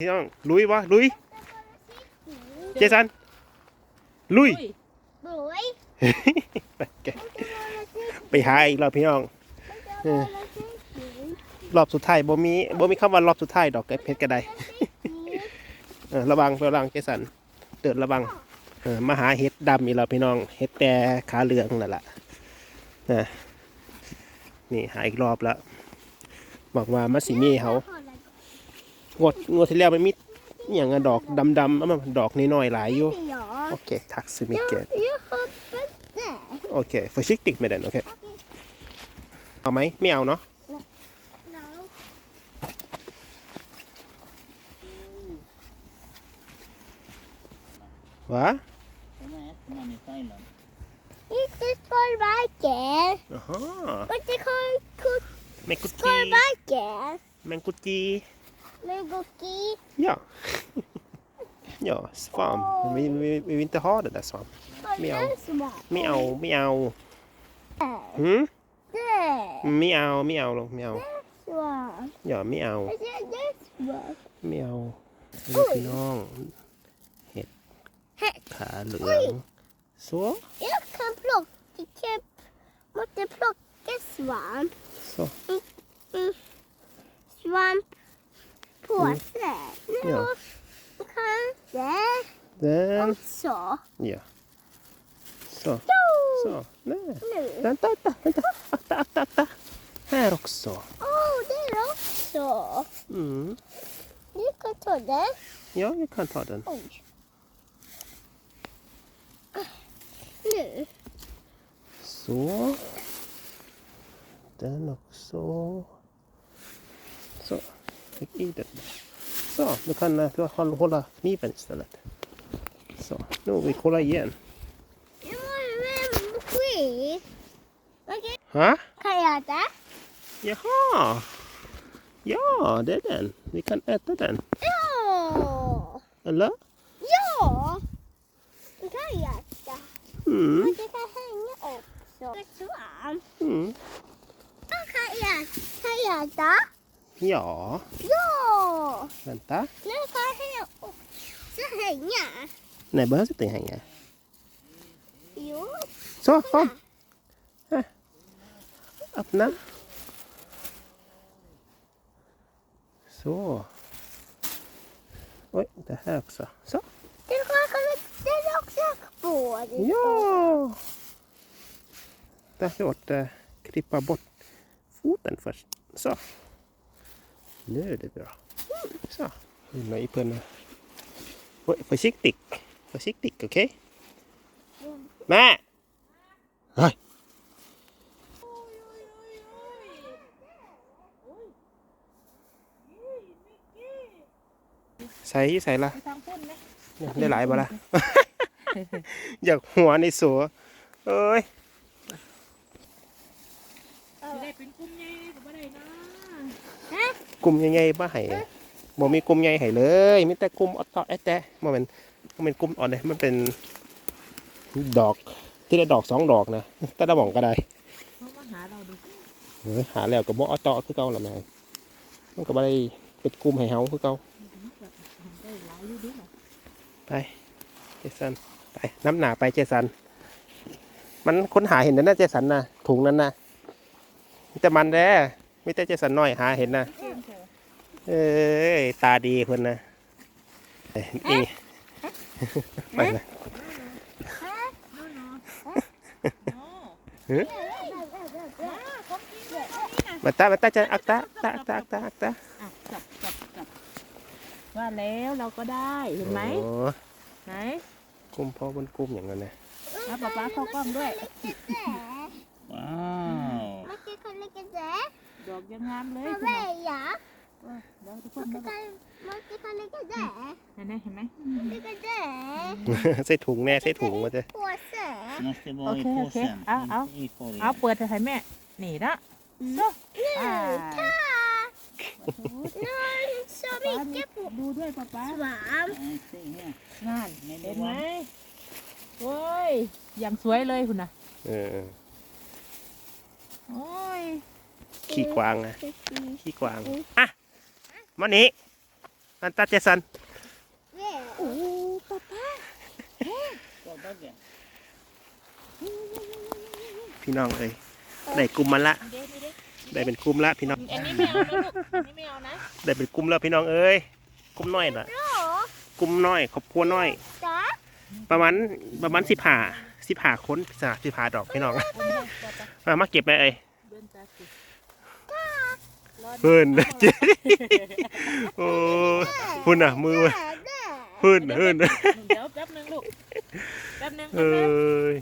พี่น้องลุยวะลุย เจสัน ลุย บุ๋ยไปหาอีกรอบพี่น้องรอบสุดท้ายบ่มีบ่มีคำว่ารอบสุดท้ายดอกไอ้เพชรกระไดเออระวังระวังเจสันเดินระวังเออมาหาเห็ดดำอีกแล้วพี่น้องเห็ดแต่ขาเหลืองนั่นแหละนะนี่หาอีกรอบแล้วบอกว่ามาสิมีเขา งวดงวดที่แล้วมันมีอหย่างอะดอกดำๆแล้วมันดอกน้อยๆหลายอยู่โอเคทักซิมิเกต Jag hoppas det. โอเค försiktigt med den, okej? เอาไหมไม่เอาเนาะ No. วะ De äter man i Thailand. Inte skolverket. อ๋อ Inte skolverket. แม งกุจี Skolverket. แมงกุจี Med Goki. ja ja svamp vi, vi, vi vill inte ha det där svamp Miau. Miau. ไม่เอาไม่เอาหืม Det. ไม่เอาไม่เอาหรอกไม่เอา Svamp. อย่าไม่เอา Jag ser det svamp. ไม่เอานี่พี่น้อง เห็ด Hej. ขาเหลืองสว Jag kan plocka. Måste plocka svamp. สว Mm. Svamp. Påse. Ja. Kan det den också. ja så så nej Nu. vänta vänta vänta akta akta akta här också Åh, det är också. mm. Du kan ta det. Ja, jag kan ta den. Oj. Nu. Så. Den också. Så. Lägg i den. Så, nu kan du hålla- kniven istället. Så, nu vi kollar igen. En. Okej, Ha? kan jag äta? Jaha! Ja, det är den. Vi kan äta den. Ja. Eller? Ja. Vi kan jag äta. Mm. Och det kan hänga också. Svamp. mm. Kan jag, kan jag äta? Ja, Ja. vänta. Nu kan jag också hänga. Nej, behövs inte hänga. Jo. Så, kom. Här. Öppna. Så. Oj, det här också. Så. Kan det är också på. Ja! Där åt eh, klippa bort foten först. Så. Nu är det bra. Så. Nu i pön. Oj, Försiktigt. Försiktigt, okej? Med! Oj. ใส่ใส่ละทางพุ่นไหมได้หลายบ่ละ อยากหัวในสัวเอ้ยจะได้เป็นกุ้งใหญ่ก็บ่ได้นะ กลุ่มใหญ่ๆบ่ให้บ่มีกลุ่มใหญ่ให้เลยมีแต่กลุ่มออตตอแอตแตะบ่แม่นบ่แม่นกลุ่มอ่อนเลยมันเป็นดอกที่ได้ดอกสองดอกนะแต่ละหม่องก็ได้เขามาหาเราดูเออหาแล้วก็บ่ออตตอคือเก่าล่ะแม่มันก็บ่ได้เป็นกลุ่มให้เฮาคือเก่าได้หลายอยู่ดิล่ะไปเจสันไปน้ำหนาไปเจสัน มันค้นหาเห็นนะเจสันนะถุงนั้นนะมีแต่มันแด้ มีแต่เจสันน้อยหาเห็นนะเก่งเถอะเอ้ยตาดีเพิ่นนะเอ้ยนี่ไปเลยโอ้หือของจริงเลยนี่นะมาตามาตาจะอักตาตาอักตาอักตาอักตาอะจับจับจับว่าแล้วเราก็ได้เห็นไหมโอ้ไหนกลุ่มพ่อบนกลุ่มอย่างนั้นนะแล้วป๊าป๊าเข้ากล้องด้วย Wow! Man ska kunna lägga det. ดอก ยังงามเลย Och คุณน่ะ välja. เออเดี๋ยวทุกคน Man มา ska, man ska kunna lägga det. เห็นไหมเห็นไหม Lägga det. ใส่ถุงแน่ใส่ถุงมาเจ้ Påse. Det måste vara Okej, i okej. påsen, Ja, ja. inte i korgen. เอาเปิดให้แม่ นี่นะ so Nu, อ่า tack. Nu har du så ป๊ามี mycket på ดูด้วยป๊าป๊า svamp. Nej, se här. นั่น Nej, เห็ det นไหม var... โอ้ยอย่างสวยเลยคุณน่ะเออโอ้ย ขี้กวางนะขี้กวางอะมานี่มอันตาเจสันเว้โอ้ป๊าป๊าก็ได้แก่พี่น้องเอ้ยได้กลุ่มมันละเด็ดเด็ดได้เป็นกลุ่มละพี่น้องอันนี้ไม่เอานะลูกอันนี้ไม่เอานะได้เป็นกลุ่มแล้วพี่น้องเอ้ยกลุ่มน้อยละโอ้กลุ่มน้อยครอบครัวน้อยจ้าประมาณประมาณสิบห้าสิบห้าคนสิบห้าดอกพี่น้องอุ้มให้จ้ะจ้ะมามาเก็บไปเอ้ย เดินตาสิรอดเพิ่นนะเจ๊โอ้ยพุ่นน่ะมือเว้ยแม่เพิ่นน่ะเพิ่นน่ะเดี๋ยวแป๊บนึงลูกแป๊บนึงเอ้ย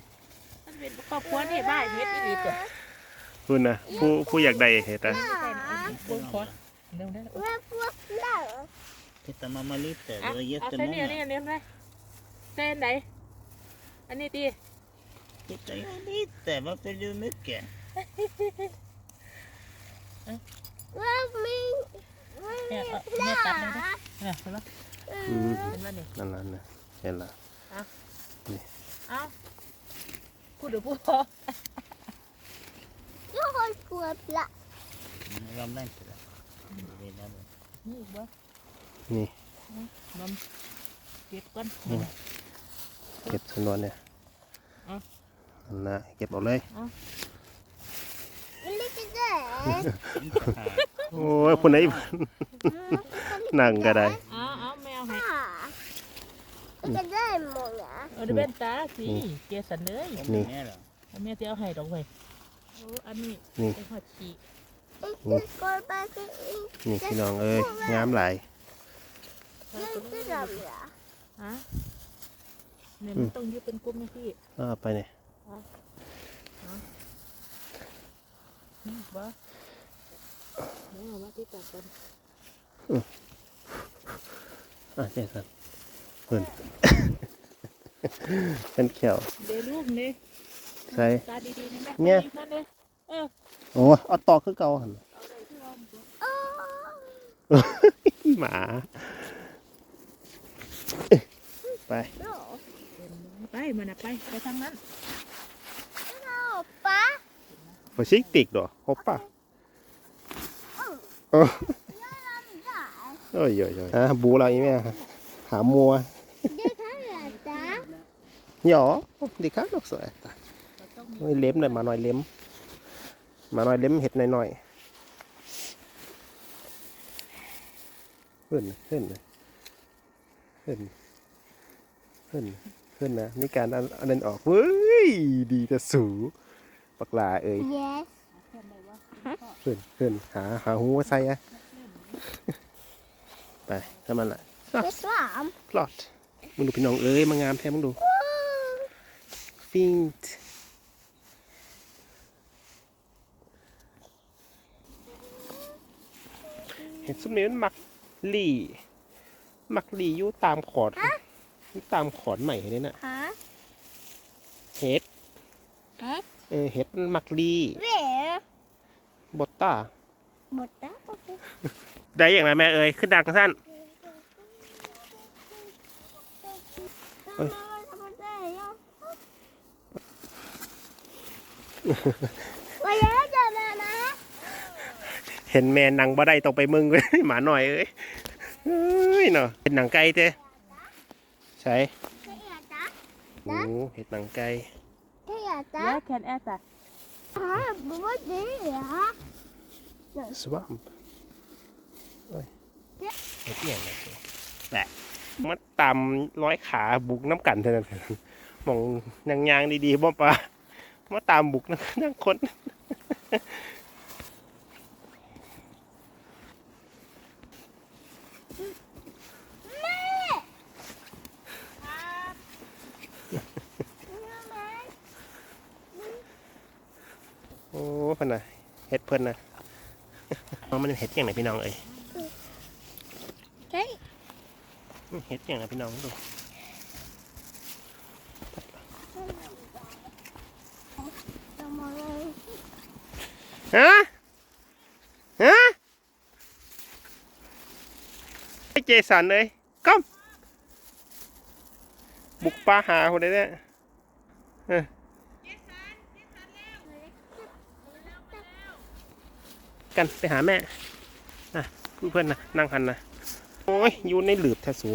มันเป็นครอบครัวนี่บ้านเฮ็ดอีตัวพุ่นน่ะผู้ผู้อยากได้เฮ็ดอะบุญขอเร็วได้แล้วแม่พวกเรา Kita mama lite, อะ det var เอาใส่เนี่ย jättemånga. เนี่ยเนี่ยได้ใส่อันไหนอันนี้ดี Titta ju lite, varför är du mycket? แม่มีเนี่ย เอาแม่ตัดเลยนะเนี่ยเห็นไหมอืมเห็นไหมนี่นั่นนั่นน่ะเห็นละเอาพูดเดี๋ยวพูดพอ ทุกคนกลัวละ Men det ramlar inte där. Det vill jag då. นี่อีกบ่นี่มันเก็บก่อนเก็บสนวนเนี่ยอะนั่นนะเก็บเอาเลยมันไม่ได้ Inte här. โอ้ยพุ่นไหนนั่งก็ได้เอาเอาแมวให้ค่ะก็ได้หมดนะเอาดูเป็นตาสิเกสันเลย Kom Ni. ner då. เอาแม่จะเอาให้ดอกไว้โอ้อันนี้นี่เป็นหัวฉี่อีกคนไปก็อีกนี่พี่น้องเอ้ยงามหลายนั่นก็ดำเหรอฮะเนี่ยมันต้องยึดเป็นกลุ่มนะพี่เอาไปเนี่ย นี่ บ่เดี๋ยวเอามาที่ตัดกันอะเจสันเพิ่นเป็นเขียวเดี๋ยวลูกนี่ใส่ตาดีๆนะแม่เนี่ยนั่นเลยเออโอ้เอาต่อคือเก่าหันโอ้หมาไปโหไปมันน่ะไป ไปทางนั้นป้า försiktigt då hoppa ได้ oj oj oj à, bố lại med hả mua ได้ทั้งเหรอจ๊ะ ja det kan också äta เราต้องมี Oj, lem này mà nói lem mà nói lem het này nói hơn hơn hơn hơn hơn nè นี่การเอาอันนั้นออกเว้ยดีแต่สู ปักหลาเอ้ย yes แค่ไหนวะขึ้นขึ้นหาหาหัวใส่อะไปถ้ามันละ yes สามพลอตมึงดูพี่น้องเอ้ยมางามแท้มึงดูฟิงต์เห็นสุดนี้มันมักลี่มักลี่อยู่ตามขอดอยู่ตามขอนใหม่เนี่ยน่ะฮะเห็ดฮะ เออเห็ดมักลี่เว้ยบอตต้าหมดแล้วได้อย่างไรแม่เอ้ยขึ้นดังสั้น เอ้ย วันนี้จะมานะเห็นแม่นังบ่ได้ต้องไปมึงเลยหมาหน่อยเอ้ยเอ้ยเนาะเห็ดหนังไก่เต้ใช่เทียจ้ะโอ้เห็ดหนังไก่ เทียจ้ะแล้วแคนแอสอะฮะบัวดีเหรอสวัมเอ้ยเห็ดเอี่ยงเลยแปะมาตามร้อยขาบุกน้ำกันเท่านั้นมองยางยางๆดีๆบ่ปะมาตามบุกนั่งนั่งคน โอ้เพิ่นน่ะเห็ดเพิ่นน่ะมันเห็ดอย่างไรพี่น้องเอ้ยเฮ้ยเห็ดอย่างไรพี่น้องดูทำไมฮะฮะไอ้เจสันเลยก้มบุกป่าหาคนใดเนี่ยเออ กันไปหาแม่น่ะเพื่อนๆนะนั่งหันนะโอ้ยอยู่ในหลืบแท้สู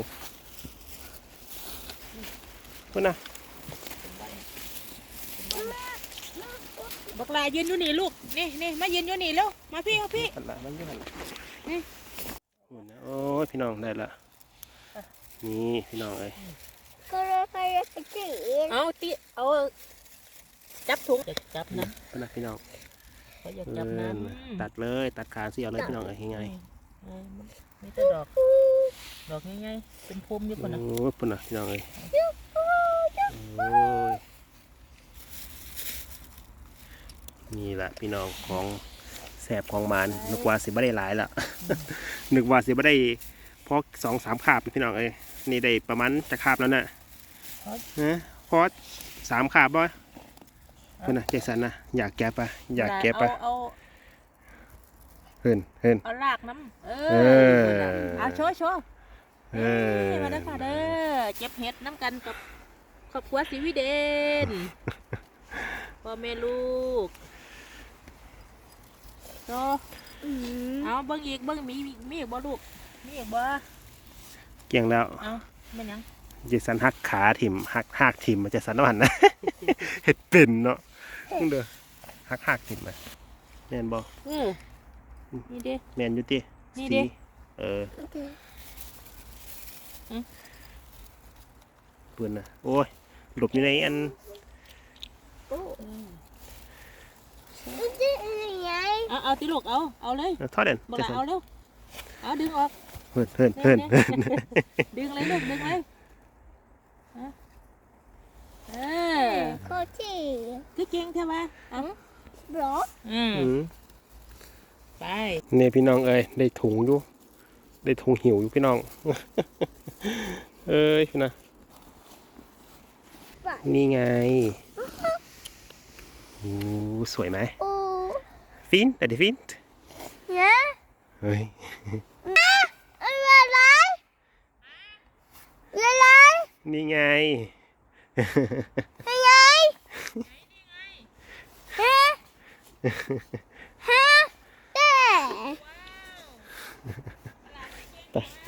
เพื่อนนะบักลายืนอยู่นี่ลูกนี่นี่มายืนอยู่นี่เร็วมาพี่เอาพี่หันหลังมันอยืนนี่นู่นนะโอ้ยพี่น้องได้ละนี่พี่น้องเอ้ยก็เลยไปไปจีนเอาติเอาจับถุงจับนะเพื่อนนะพี่น้อง เขาอยากเอจับน้อตัดเลยตัดขาเสียวเลยพี่น้องเอ้ยยังำไงเออมันมีแต่ดอก ดอกง่ายๆเป็นพรมอยู่คนน่ะโอ้ยเพื่อนนะพี่น้องเอ้ยโอ้ยนี่แหละพี่น้องของแสบของหมันนึกว่าสิบ่ได้หลายละนึกว่าสิบ่ได้เพราะสองสามคาบพี่น้องเอ้ยนี่ได้ประมาณจะคาบแล้วน่ะนะเพราะสามคาบบ่ เพื่อนนะเจสันนะอยากแก็บปะอยากแก็บปะเอาเอาเฮินเฮินเอาลากน้ำเอเอออเอาโชว์โชว์เออนี่มาเด้อค่ะเด้อเจ็บเห็ดน้ำกันกับครอบครัวสีวิเดนพ่อแม่ลูกโชว์อืมเอาเบิ้งอีกเบิ้งมีมีมีอีกบ่ลูกมีอีกบ่เกี่ยงแล้วเอาไม่นหยังเจสันหักขาถิ่มหักหักถิ่มมาเจสันนวันนะเห็ดเป็นเนาะ มึงเด้อหักหักถิ่มมาแม่นบ่เออนี่เด้แม่นอยู่ตินี่สีดิเออโอเคเปื้อนนะโอ้ยหลบอยู่ในอันโอ้เออมันจะยังไงเอาเอาติลูกเอาเอาเลยเอาทอดเด่นบ่เจละสันเอาเร็วเอาดึงออกเฮินเฮินเฮินเฮินดึงเลยลูกดึงเลยฮะเออ โคที่คือเก่งใช่ไหมเอาบล็อกอืมอืมไปนี่พี่น้องเอ้ยได้ถุงอยู่ได้ถุงหิวอยู่พี่น้อง เอ้ยพี่นะไปนี่ไงโอ้สวยไหมโอ้ฟินแต่ดิฟินเนี่ยเฮ้ยอะไรอะไรอะไรนี่ไงอะไรฮะ ฮะเด้ไปไป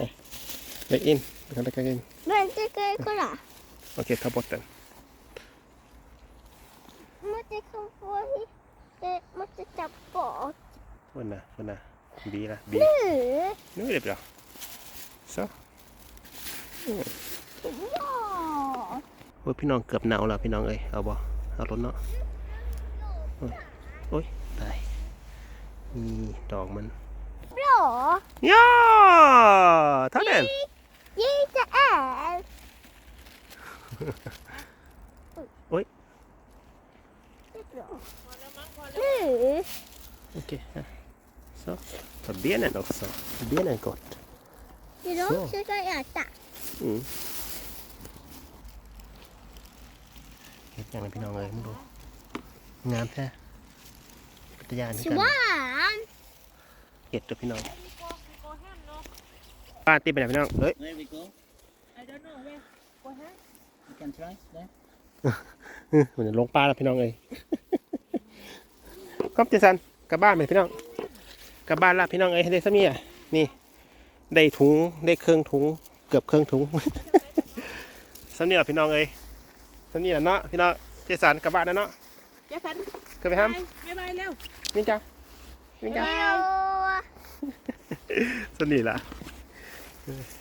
ไปอินไปกันไปกันอินมันจะเกิดก็ล่ะโอเคทับบอตกันมันจะขโมยเอ๊ะมันจะจับปอดวันน่ะวันน่ะบีละบีหรือนู้นเรียบร้อย so ว้าวโอ้ยพี่น้องเกือบหนาวแล้วพี่น้องเอ้ยเอาบ่เอารถเนาะ โอ้ยโอ้ยตายนี่ดอกมันหรอย่าเท่านั้นยี่จะแอบโอ้ยหรือ Okej, här. Så. Ta benen också. Benen kort. เดี๋ยวน้องช่วยกันอะจ้ะ Mm. เห็ดอย่างไรพี่น้องเอ้ยมึงดูงามแท้ปั ตยานที่สกันวาเห็ดตัวพี่น้องป้าตีไปไหนพี่น้องเอ้ย There we go. I don't know where go ahead You can try. There. มันจะลงปลาแล้วพี่น้องเอ้ยก็เจสันกลับบ้านไปพี่น้องกลับบ้านละพี่น้องเอ้ยได้สมีอะนี่ ได้ถุงได้เครื่องถุง เกือบเครื่องถุงสำเนียงพี่น้องเอ้ยสำเนียงเนาะพี่น้องเจสันกลับบ้านแล้วเนาะเจสันเกิดไปห้ามบ๊ายบายเร็ว วิ่งจ้าวิ่งจ้าเดี๋ยวสนิทละเ